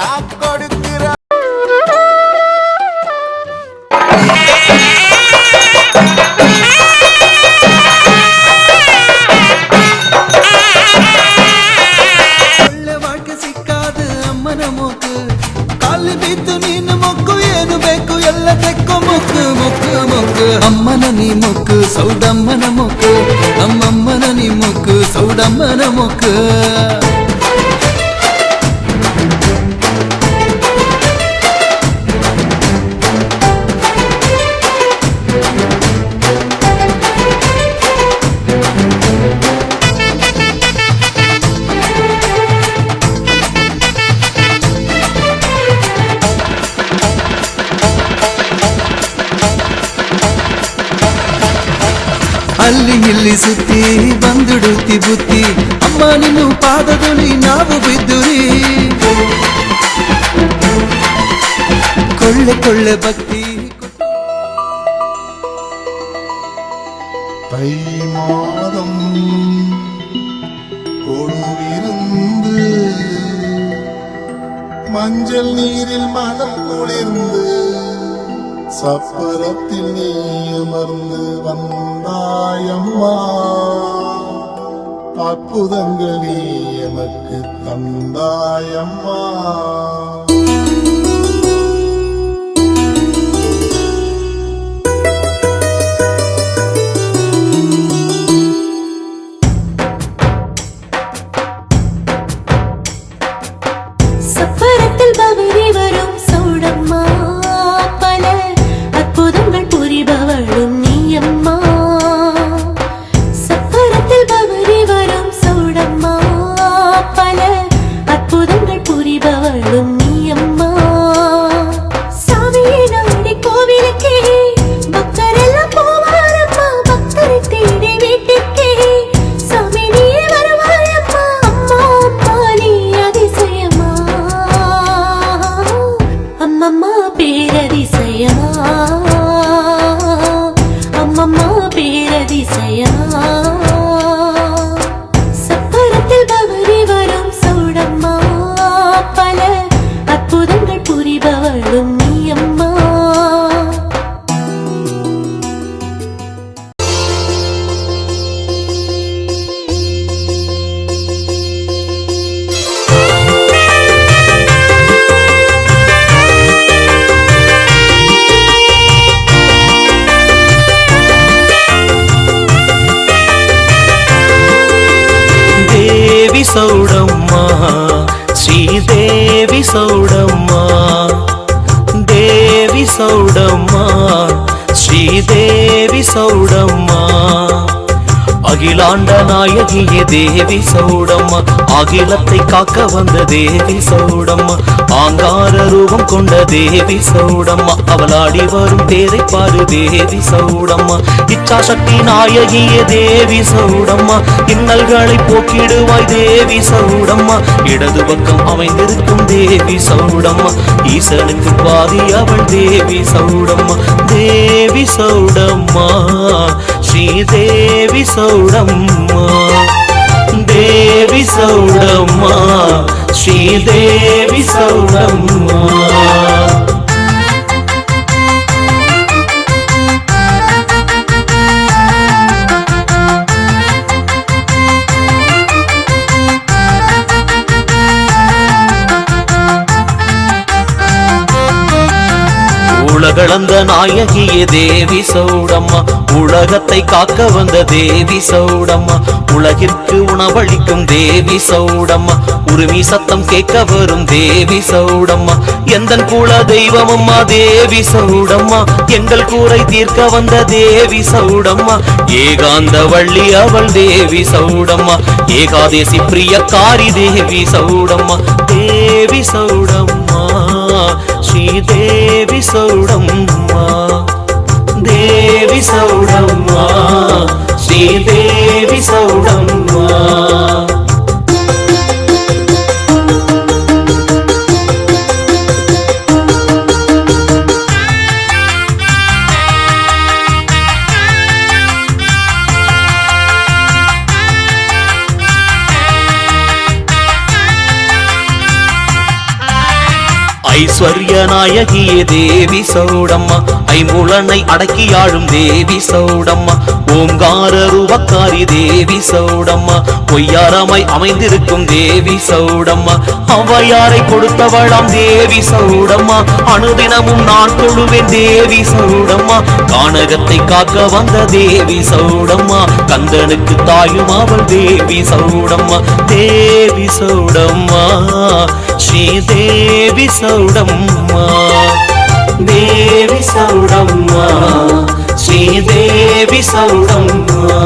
Top கொடுக்கிற ಅಮ್ಮನ ನೀ ಮೊಕ್ಕು ಸೌದಮ್ಮನ ಮೊಕ್ಕು ನಮ್ಮಮ್ಮನ ನೀ ಮೊಕ್ಕು ಸೌದಮ್ಮನ ಮೊಕ್ಕು ಅಲ್ಲಿ ಇಲ್ಲಿ ಸುತ್ತಿ ಬಂದುಡುತ್ತಿ ಬುತ್ತಿ ಅಮ್ಮ ನಿನ್ನು ಪಾದದಲ್ಲಿ ನಾವು ಬಿದ್ದುರಿ ಕೊಳ್ಳೆ ಕೊಳ್ಳೆ ಭಕ್ತಿ தை மாதம் கொழுவிருந்து மஞ்சள் நீரில் மனம் குளிர்ந்து சப்பரத்தில் நீ அமர்ந்து வந்தாயம்மா. அற்புதங்கள் நீ எனக்கு தந்தாயம்மா. సౌడమ్మా దేవి సౌడమ్మా శ్రీదేవి సౌడమ్మ. அகிலாண்ட நாயகிய தேவி சௌடம்மா. அகிலத்தை காக்க வந்த தேவி சௌடம்மா. ஆங்கார ரூபம் கொண்ட தேவி சௌடம்மா. அவளாடி வரும் தேரை பாரு தேவி சௌடம்மா. இச்சாசக்தி நாயகிய தேவி சௌடம்மா. இன்னல்களை போக்கிடுவாய் தேவி சௌடம்மா. இடது பக்கம் அமைந்திருக்கும் தேவி சௌடம்மா. ஈசனுக்கு பாதி அவள் தேவி சௌடம்மா. தேவி சௌடம்மா. ஸ்ரீதேவி சௌடம்மா தேவி சௌடம்மா ஸ்ரீதேவி சௌடம்மா கலந்த நாயகியே தேவி சௌடம்மா உலகத்தை காக்க வந்த தேவி சௌடம்மா உலகிற்கு உணவளிக்கும் தேவி சௌடம்மா உருவி சத்தம் கேட்க வரும் தேவி சௌடம்மா எந்தன் குல தெய்வமம்மா தேவி சௌடம்மா எங்கள் கூரை தீர்க்க வந்த தேவி சௌடம்மா ஏகாந்த வள்ளி அவள் தேவி சௌடம்மா ஏகாதேசி பிரியக்காரி தேவி சௌடம்மா தேவி சௌடம்மா ஸ்ரீ தேவி சௌடம் ஐஸ்வர்ய நாயகியே தேவி சௌடம்மா ஐம்புலனை அடக்கி ஆளும் தேவி சௌடம்மா ஓங்கார ரூபக்காரி தேவி சௌடம்மா பொய்யாரமாய் அமைந்திருக்கும் தேவி சௌடம்மா ஔவையாரை கொடுத்தவளாம் தேவி சௌடம்மா அனுதினமும் நான் தொழுவேன் தேவி சௌடம்மா கானகத்தை காக்க வந்த தேவி சௌடம்மா கந்தனுக்கு தாயும் அவள் தேவி சௌடம்மா தேவி சௌடம்மா ஸ்ரீ தேவி சௌ தேவி சௌடம்மா. ஸ்ரீ தேவி சௌடம்மா.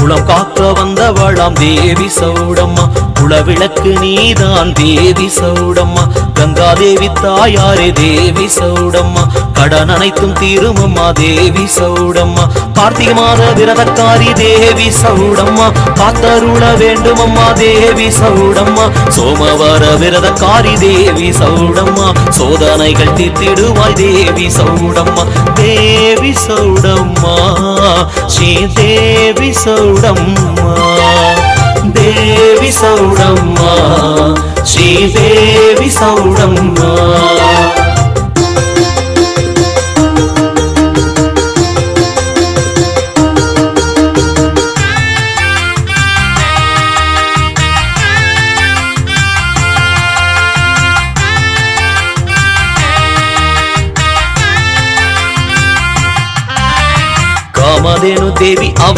குளம் காக்க வந்தவளாம் தேவி சௌடம்மா. குளவிளக்கு நீதான். தேவி சௌடம்மா கங்கா தேவி தாயாரே தேவி சௌடம்மா. கடன் அனைத்தும் தீருமம்மா தேவி சௌடம்மா. கார்த்திகை மாத விரதக்காரி தேவி சௌடம்மா. காத்தருள வேண்டுமம்மா தேவி சௌடம்மா. சோமவார விரதக்காரி தேவி சௌடம்மா. சோதனைகள் தீர்த்திடுவாய் தேவி சௌடம்மா. தேவி சௌடம்மா ஸ்ரீ தேவி சௌடம்மா. தேவி சௌடம்மா ஸ்ரீ தேவி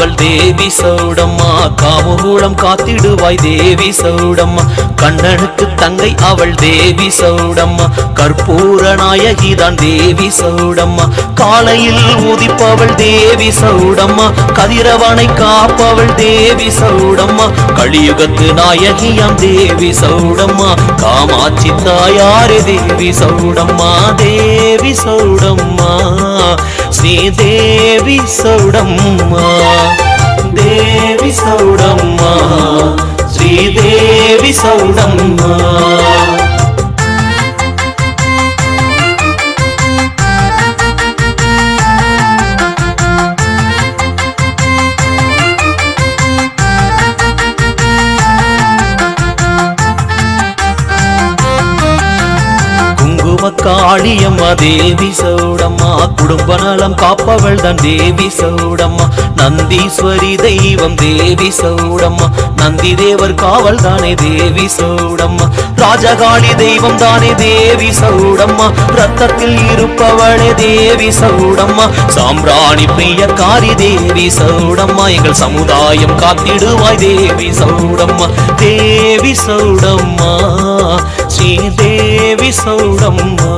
தேவி அவள் தேவி சௌடம்மா காமகூலம் காத்திடுவாய் தேவி சௌடம்மா. கண்ணனுக்கு தங்கை அவள் தேவி சௌடம்மா. கற்பூர நாயகிதான் தேவி சௌடம்மா. காலையில் உதிப்பவள் தேவி சௌடம்மா. கதிரவனை காப்பவள் தேவி சௌடம்மா. கலியுகத்து நாயகியாம் தேவி சௌடம்மா. காமாட்சி தாயாரே தேவி சௌடம்மா. தேவி சௌடம்மா. ஸ்ரீ தேவி சௌடம்மா. தேவி சௌடம்மா ஸ்ரீ தேவி காளியம்மா தேவி சௌடம்மா குடும்ப நலம் காப்பவள் தான் தேவி சௌடம்மா நந்தீஸ்வரி தெய்வம் தேவி சௌடம்மா நந்தி தேவர் காவல் தானே தேவி சௌடம்மா ராஜகாளி தெய்வம் தானே தேவி சௌடம்மா ரத்தத்தில் இருப்பவளே தேவி சௌடம்மா சாம்பிராணி பிரியக்காரி தேவி சௌடம்மா எங்கள் சமுதாயம் காத்திடுவாய் தேவி சௌடம்மா தேவி சௌடம்மா ஸ்ரீ தேவி சௌடம்மா.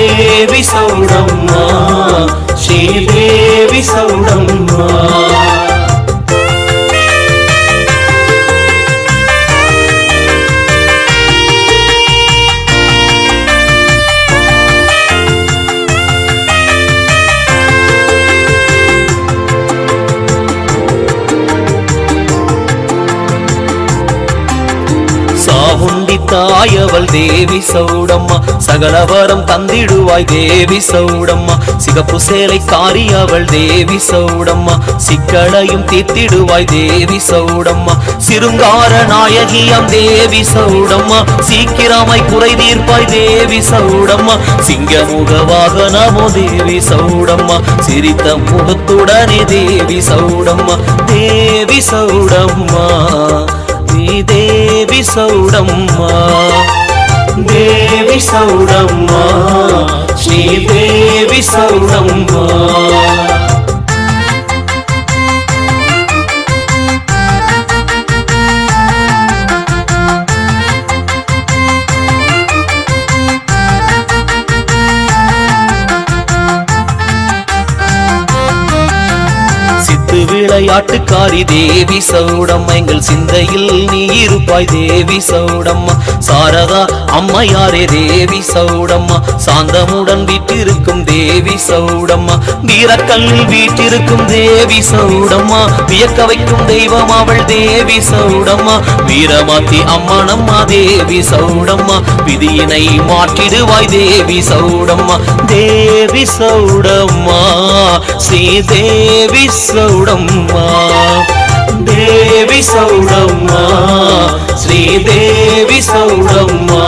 தேவி சௌடம்மா ஸ்ரீ தேவி தாயவள் தேவி சௌடம்மா சகலவரம் தந்திடுவாய் தேவி சௌடம்மா. சிகப்பு சேலை காரியவள் தேவி சௌடம்மா சிக்கலையும் தீர்த்திடுவாய் தேவி சௌடம்மா. சிருங்கார நாயகியம் தேவி சௌடம்மா சீக்கிரமாய் குறை தீர்ப்பாய் தேவி சௌடம்மா. சிங்கமுக வாகனமோ தேவி சௌடம்மா சிரித்த முகத்துடனே தேவி சௌடம்மா. தேவி சௌடம்மா. தேவி சௌடம்மா தேவி சௌடம்மா ஸ்ரீ தேவி விளையாட்டுக்காரி தேவி சௌடம்மா எங்கள் சிந்தையில் நீ இருப்பாய் தேவி சௌடம்மா. சாரதா அம்மையாரே தேவி சௌடம்மா. சாந்தமுடன் வீட்டிருக்கும் தேவி சௌடம்மா. வீரக்கல்லில் வீட்டிருக்கும் தேவி சௌடம்மா. வியக்க வைக்கும் தெய்வம் அவள் தேவி சௌடம்மா. வீரமாத்தி அம்மனம்மா தேவி சௌடம்மா. விதியினை மாற்றிடுவாய் தேவி சௌடம்மா. தேவி சௌடம்மா. ஸ்ரீ தேவி சௌடம்மா. தேவி சௌடம்மா ஸ்ரீ தேவி சௌடம்மா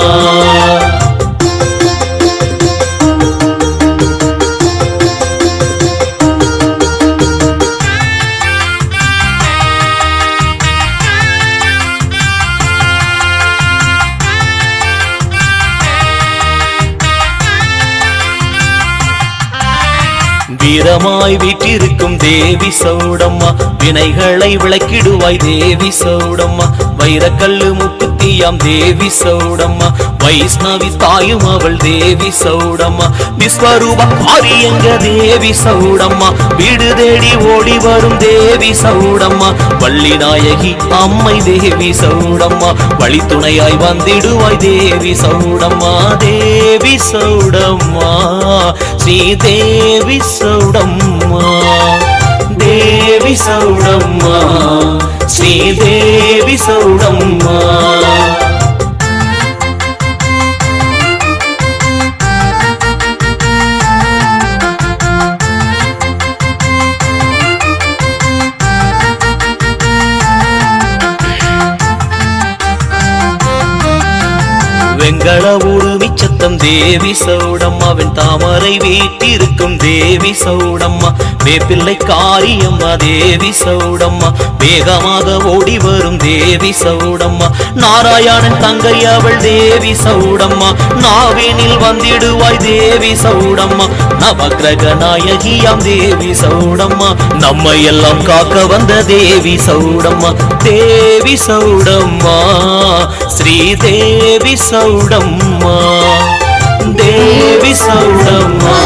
வீரமாய் வீட்டிருக்கும் தேவி சௌடம்மா வினைகளை விளக்கிடுவாய் தேவி சௌடம்மா. வைரக்கல்லு முக்கு தேவி சௌடம்மா வைஷ்ணவி தாயும் அவள் தேவி சௌடம்மா விஸ்வரூப காரியங்க தேவி சௌடம்மா வீடு தேடி ஓடி வரும் தேவி சௌடம்மா வள்ளி நாயகி அம்மை தேவி சௌடம்மா வழித்துணையாய் வந்திடுவாய் தேவி சௌடம்மா தேவி சௌடம்மா ஸ்ரீ தேவி சௌடம்மா தேவி சௌடம்மா ஸ்ரீ தேவி சௌடம்மா வெங்கல தேவி சௌடம்மாவின் தாமரை வீட்டிருக்கும் தேவி சௌடம்மா. வேப்பிள்ளை காரியம்மா தேவி சௌடம்மா. வேகமாக ஓடி வரும் தேவி சௌடம்மா. நாராயணன் தங்கை அவள் தேவி சௌடம்மா. நாவினில் வந்திடுவாய் தேவி சௌடம்மா. நவக்கிரக நாயகியாம் தேவி சௌடம்மா. நம்மை எல்லாம் காக்க வந்த தேவி சௌடம்மா. தேவி சௌடம்மா ஸ்ரீ தேவி சௌடம்மா. தேவி சௌடம்மா